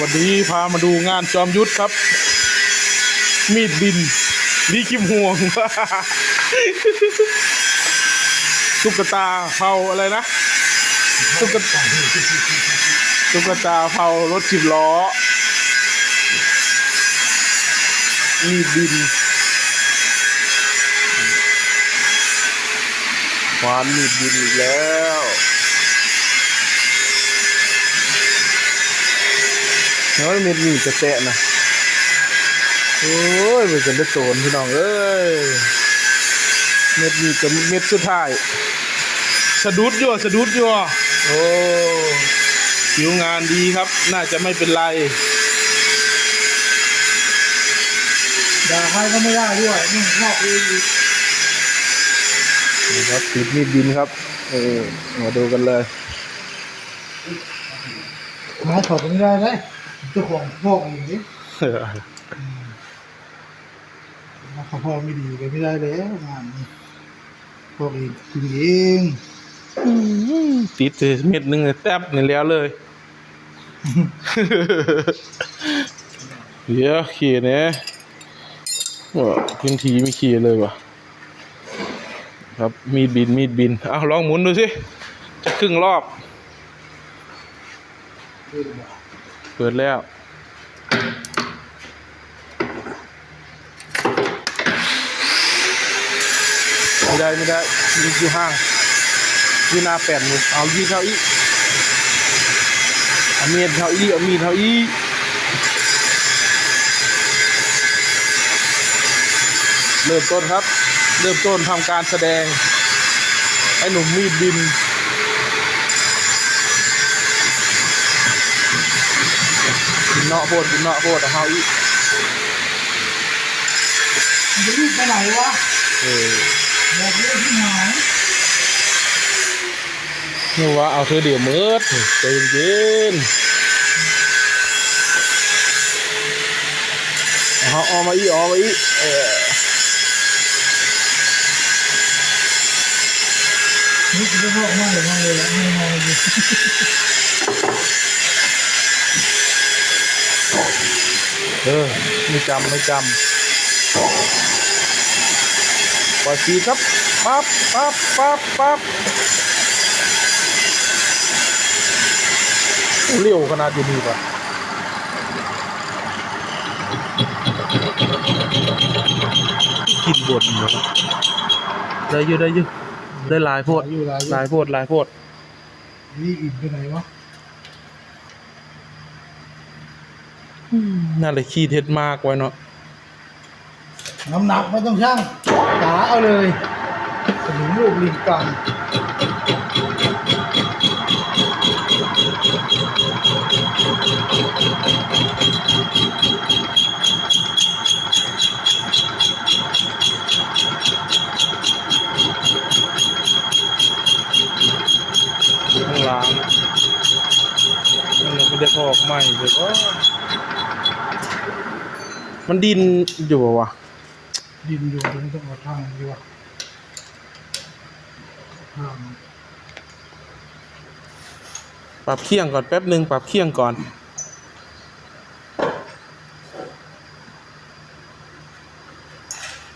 วันนี้พามาดูงานจอมยุทธครับ มีดบินลีกิมห่วงตุ๊กตาเผาอะไรนะตุ๊กตาตุ๊กตาเผารถสิบล้อ มีดบินควานมีดบินอีกแล้ว น้อยเม็ดมีดกระแตะนะโอ้ยไปกันได้โตนพี่น้องเอ้ยเม็ดมีกับเม็ดสุดท้ายสะดุดอยู่สะดุดอยู่โอ้ผิวงานดีครับ น่าจะไม่เป็นไรด่าใครก็ไม่ได้ด้วยนี่นอกเองอีกนี่ครับติดมีดบินครับ เออมาดูกันเลยหาถอดก็ไม่ได้เลย เจ้าของพอกอย่างนี้มาเขาพอกไม่ดีก็ไม่ได้แล้วงานนี้พอกเองกินเองติดเเม็ดหนึ่งเลยแทบนี่แล้วเลยเดี๋ยวขี่เนี่ยว่าพื้นที่ไม่ขี่เลยว่ะครับมีดบินมีดบินเอาลองหมุนดูสิจะครึ่งรอบ เปิดแล้ว ไม่ได้ไม่ได้ยิงอยู่ห้างอยู่หน้าแปดหมดเอายิงเท่าอีเอามีดเท่าอีเอามีดเท่าอีเริ่มต้นครับ เริ่มต้นทำการแสดงให้หนุ่มมีดบิน กิน เนาะโพดกินเนาะโพดเอาเฮาอีมันจะรีบไปไหนวะเออบอกเรื่องที่หายนี่ว่าเอาเธอเดี๋ยวมืดใจเย็นๆเอาเอามาอีเอามาอีเออนี่จะไปพอกมากเลยมากเลยไม่มองเลย เออไม่จำไม่จำปล่อยสีครับปั๊บปั๊บปั๊บปั๊บโอ้เร็วขนาดอยู่นี่ป่ะกินบนเนาะได้เยอะได้เยอะได้หลายโพดอยู่หลายหลายโพดหลายโพดนี่อิ่มไปไหนวะ น่าเลยขี้เท็ดมากไว้เนาะน้ำหนักไม่ต้องช่างตาเอาเลยสนุนลูกลิงกังข้างหล่างมันยังไม่ได้พอกใหม่เลยว่า มันดินอยู่ปะวะดินอยู่ตรงต้องเอาทางดีวะทางปรับเคียงก่อนแป๊บหนึ่งปรับเคียงก่อน